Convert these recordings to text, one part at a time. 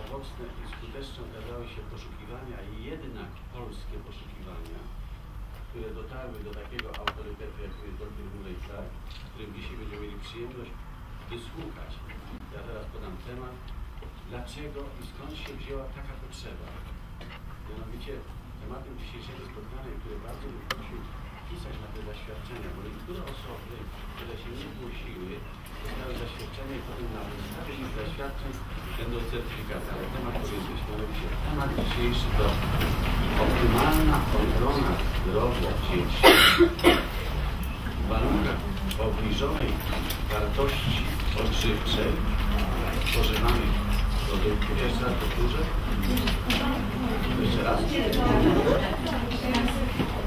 owocne i skuteczne okazały się poszukiwania, jednak polskie poszukiwania, które dotarły do takiego autorytetu, jak jest dr Mulej Clark, którym dzisiaj będziemy mieli przyjemność wysłuchać. Ja teraz podam temat, dlaczego i skąd się wzięła taka potrzeba. Mianowicie tematem dzisiejszego spotkania, które bardzo bym prosił pisać na te zaświadczenia, bo niektóre osoby, które się nie zgłosiły, dostały zaświadczenie i potem na podstawie ich zaświadczeń będą certyfikaty. Ale temat być mianowicie temat dzisiejszy to optymalna ochrona zdrowia dzieci w warunkach obniżonej wartości odżywczej spożywanych produktów. Jeszcze raz powtórzę. Jeszcze raz.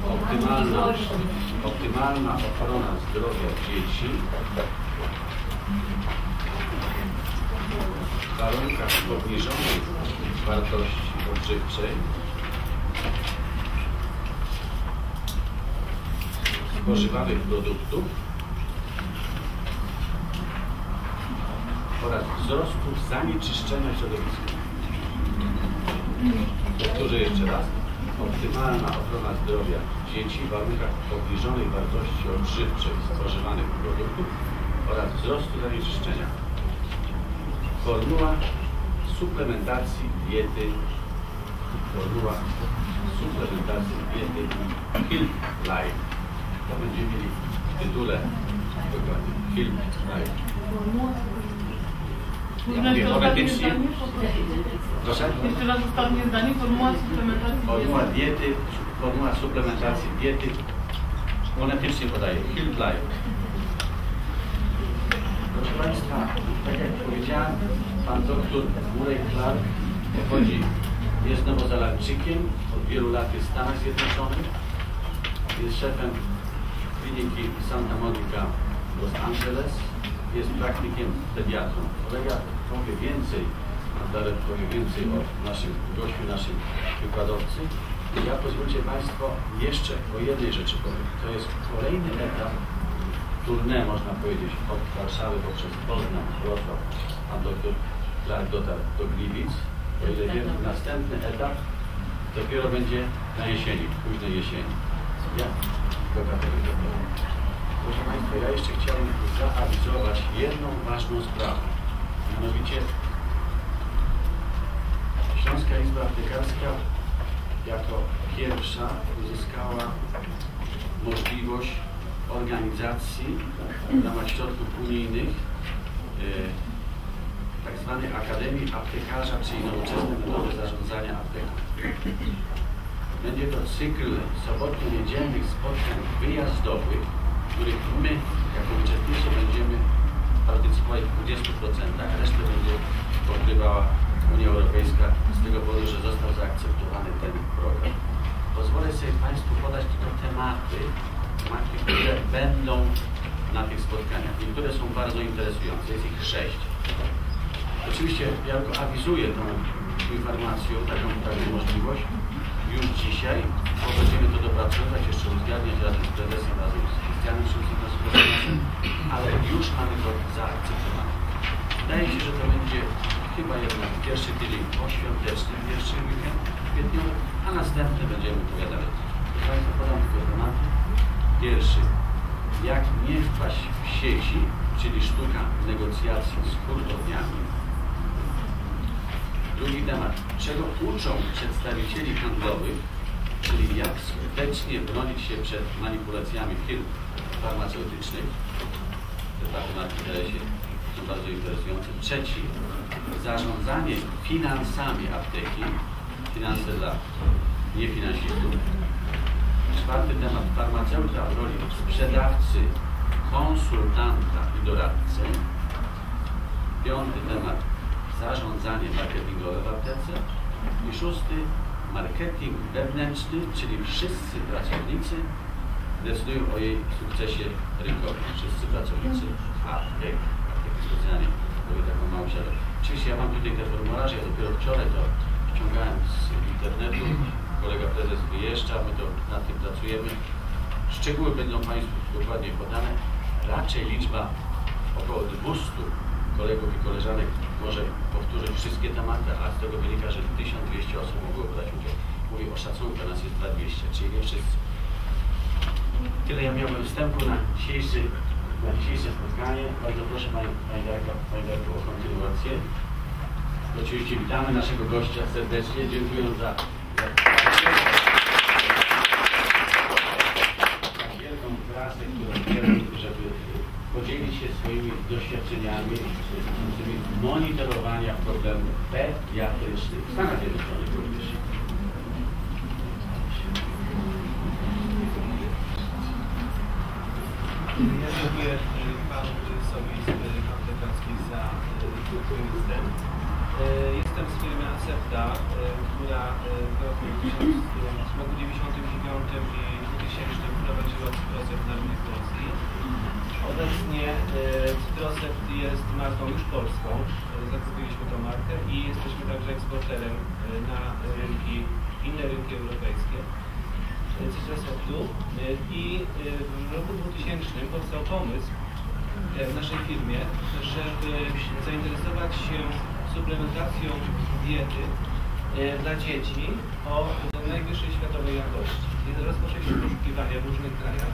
Optymalna, optymalna ochrona zdrowia dzieci w warunkach obniżonej wartości odżywczej spożywanych produktów oraz wzrostu zanieczyszczenia środowiska. Powtórzę jeszcze raz. Optymalna ochrona zdrowia dzieci w warunkach obniżonej wartości odżywczej spożywanych produktów oraz wzrostu zanieczyszczenia. Formuła suplementacji diety formuła suplementacji diety Hill Life. To będziemy mieli w tytule dokładnie Hill Life. Ja mówię. Proszę? Jeszcze raz ostatnie zdanie, formuła suplementacji Formuła diety. formuła suplementacji diety fonetycznie podaję. Hill Life. Proszę Państwa, tak jak powiedziałem, Pan doktor Murray Clark pochodzi, jest nowozelandczykiem, od wielu lat jest w Stanach Zjednoczonych, jest szefem kliniki Santa Monica Los Angeles, jest praktykiem pediatrą. Kolega powie więcej, Magdalena powie więcej o naszym gościu, naszym wykładowcy. Ja pozwólcie Państwo jeszcze o jednej rzeczy powiem. To jest kolejny etap tournée, można powiedzieć, od Warszawy poprzez Poznań, Wrocław, pan doktor Clark dotarł do Gliwic. O ile wiem, następny etap dopiero będzie na jesieni, późnej jesieni. Ja do Proszę Państwa, ja jeszcze chciałem zaawizować jedną ważną sprawę. Mianowicie Śląska Izba Aptekarska jako pierwsza uzyskała możliwość organizacji w ramach środków unijnych e, tak zwanej Akademii Aptekarza, czyli nowoczesne metody zarządzania apteką. Będzie to cykl sobotnio-niedzielnych spotkań wyjazdowych, których my jako uczestnicy będziemy partycypować w 20%, resztę będzie pokrywała Unia Europejska z tego powodu, że został zaakceptowany ten program. Pozwolę sobie Państwu podać tylko tematy, tematy, które będą na tych spotkaniach. Niektóre są bardzo interesujące, jest ich sześć. Oczywiście ja tylko awizuję tą informacją, taką, taką możliwość już dzisiaj, bo to dopracowywać, jeszcze uzgadniać razem z prezesem, razem z Krystianem Szymczykiem, ale już mamy to zaakceptowane. Wydaje się, że to będzie chyba jednak pierwszy tydzień poświąteczny, pierwszy weekend kwietniowy, a następny będziemy opowiadali. Proszę Państwa, podam tylko tematy. Pierwszy, jak nie wpaść w sieci, czyli sztuka negocjacji z hurtowniami. Drugi temat, czego uczą przedstawicieli handlowych, czyli jak skutecznie bronić się przed manipulacjami firm farmaceutycznych. Te dwa tematy wydaje się są bardzo interesujące. Trzeci, zarządzanie finansami apteki, finanse dla niefinansistów. Czwarty temat, farmaceuta w roli sprzedawcy, konsultanta i doradcy. Piąty temat, zarządzanie marketingowe w aptece. I szósty, marketing wewnętrzny, czyli wszyscy pracownicy decydują o jej sukcesie rynkowym. Wszyscy pracownicy aptek, apteki specjalnie, robię taką małą siadę. Oczywiście ja mam tutaj te formularze, ja dopiero wczoraj to ściągałem z internetu. Kolega prezes wyjeżdża, my to nad tym pracujemy. Szczegóły będą Państwu dokładnie podane. Raczej liczba około 200 kolegów i koleżanek może powtórzyć wszystkie tematy, a z tego wynika, że 1200 osób mogło brać udział. Mówię o szacunku, nas jest 200, czyli nie wszyscy. Tyle ja miałem wstępu na dzisiejszy, na dzisiejsze spotkanie. Bardzo proszę Pani Pani o kontynuację. Oczywiście witamy naszego gościa serdecznie. Dziękuję za, za tak wielką pracę, którą kierują, żeby podzielić się swoimi doświadczeniami dotyczącymi monitorowania problemów pediatrycznych w Stanach Zjednoczonych również. Ja dziękuję e, prezesowi z Konfederacji za. E, Jestem z firmy Acepta, e, która w roku 1999 i 2000 wprowadziła Cytrosept na rynek polski. Obecnie Cytrosept jest marką już polską. Zakupiliśmy tą markę i jesteśmy także eksporterem na rynki, inne rynki europejskie. Cytroseptu i w roku 2000 powstał pomysł w naszej firmie, żeby zainteresować się suplementacją diety dla dzieci o najwyższej światowej jakości. Rozpoczęliśmy poszukiwania w różnych krajach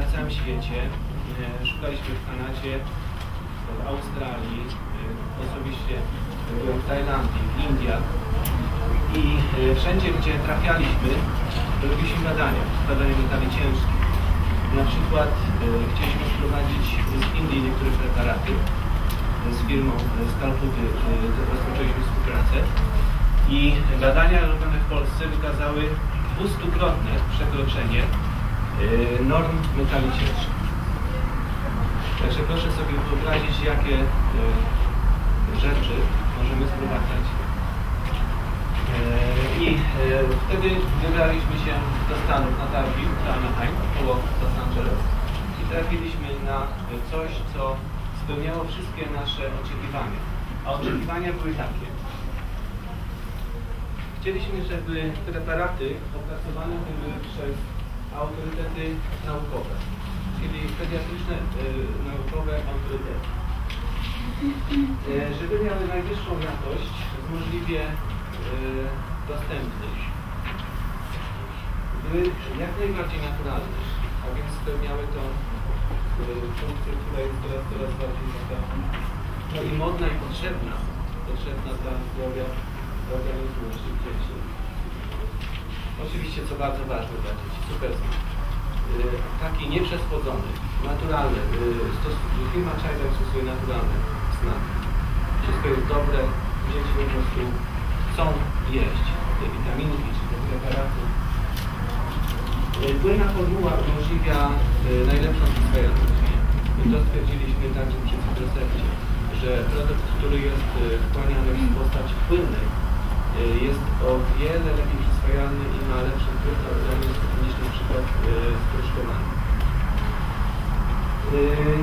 na całym świecie. Szukaliśmy w Kanadzie, w Australii, osobiście w Tajlandii, w Indiach i wszędzie, gdzie trafialiśmy, robiliśmy badania, badania metali ciężkich. Na przykład e, chcieliśmy wprowadzić z Indii niektóre preparaty. Z firmą Skalputy e, rozpoczęliśmy współpracę i badania robione w Polsce wykazały dwustukrotne przekroczenie e, norm metali ciężkich. Także proszę sobie wyobrazić, jakie e, rzeczy możemy sprowadzać E, I e, wtedy wybraliśmy się do Stanów na targi do Anaheim, koło Los Angeles i trafiliśmy na coś, co spełniało wszystkie nasze oczekiwania. A oczekiwania były takie. Chcieliśmy, żeby preparaty opracowane były przez autorytety naukowe, czyli pediatryczne y, naukowe autorytety. Y, żeby miały najwyższą jakość możliwie dostępnych. Były jak najbardziej naturalne, a więc spełniały tą y, funkcję, która jest teraz coraz bardziej taka no i modna i potrzebna, potrzebna dla zdrowia organizmu naszych dzieci. Oczywiście, co bardzo ważne dla dzieci, super smak. Y, taki nieprzesłodzony, naturalny. Y, firma China stosuje naturalny smak. Wszystko jest dobre, dzieci po prostu chcą jeść te witaminki czy te preparaty. Y, Płynna formuła umożliwia y, najlepszą przyswajalność. To stwierdziliśmy także przy cytrosercie, że produkt, który jest y, wchłaniany w postaci płynnej, jest o wiele lepiej przyswajalny i ma lepszy wpływ na organizm niż na przykład sproszkowany.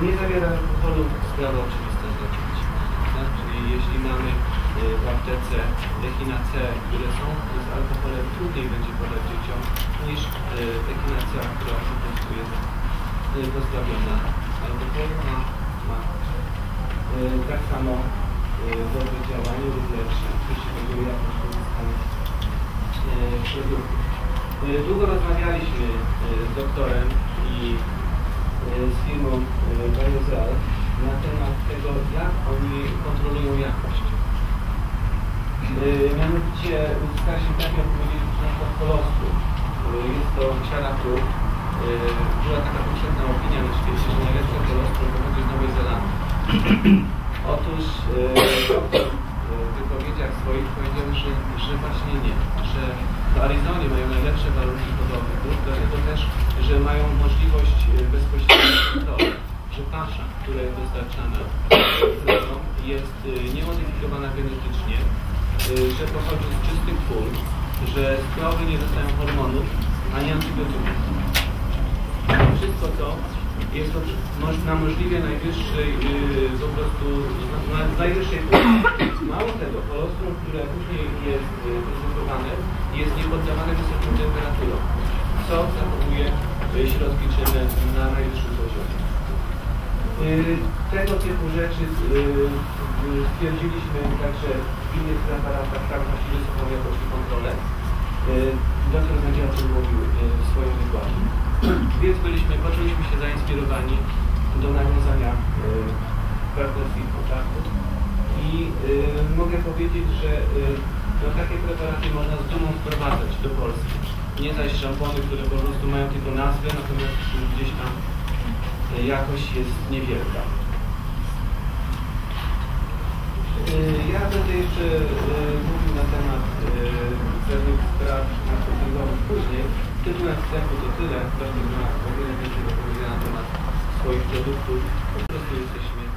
Nie zawiera alkoholu, sprawa oczywista dzieci. Tak? Czyli jeśli mamy w aptece echina C, które są z alkoholem, trudniej będzie podać dzieciom niż y, echina C, która po prostu jest y, pozbawiona alkoholu, a ma y, tak samo y, dobre działanie lub lepsze, jeśli chodzi o jakość y, produktów. Y, Długo rozmawialiśmy y, z doktorem i y, z firmą y, Biozel na temat tego, jak oni kontrolują jakość. Y, Mianowicie uzyskaliśmy takie odpowiedzi, na przykład kolostrum, y, jest to siara prób, y, była taka powszechna opinia na świecie, że najlepsze kolostrum pochodzi z Nowej Zelandii. Otóż w wypowiedziach swoich powiedział, że, że właśnie nie, że w Arizonie mają najlepsze warunki hodowli dlatego też, że mają możliwość bezpośredniej kontroli, że pasza, które dostarczana krowom jest niemodyfikowana genetycznie, że pochodzi z czystych pól, że z krowy nie dostają hormonów ani antybiotyków. Wszystko to jest to na możliwie najwyższej, yy, po prostu na, na najwyższej półce. Mało tego, kolostrum, które później jest yy, produkowane, jest niepoddawane wysoką temperaturą, co zachowuje środki czynne na najwyższym poziomie. Y, Tego typu rzeczy y, y, stwierdziliśmy także w innych preparatach, tak właściwie wysoką jakość i kontrolę. Y, Doktor będzie o tym mówił y, w swoim wykładzie. Więc byliśmy, poczuliśmy się zainspirowani do nawiązania y, partnerskich kontaktów i y, mogę powiedzieć, że y, no, takie preparaty można z dumą wprowadzać do Polski. Nie zaś szampony, które po prostu mają tylko nazwę, natomiast gdzieś tam y, jakość jest niewielka. Y, Ja będę jeszcze y, mówił na temat pewnych spraw marketingowych później. Tytułem wstępu to tyle. Każdy ma o wiele więcej do powiedzenia na temat swoich produktów. Po prostu jesteśmy.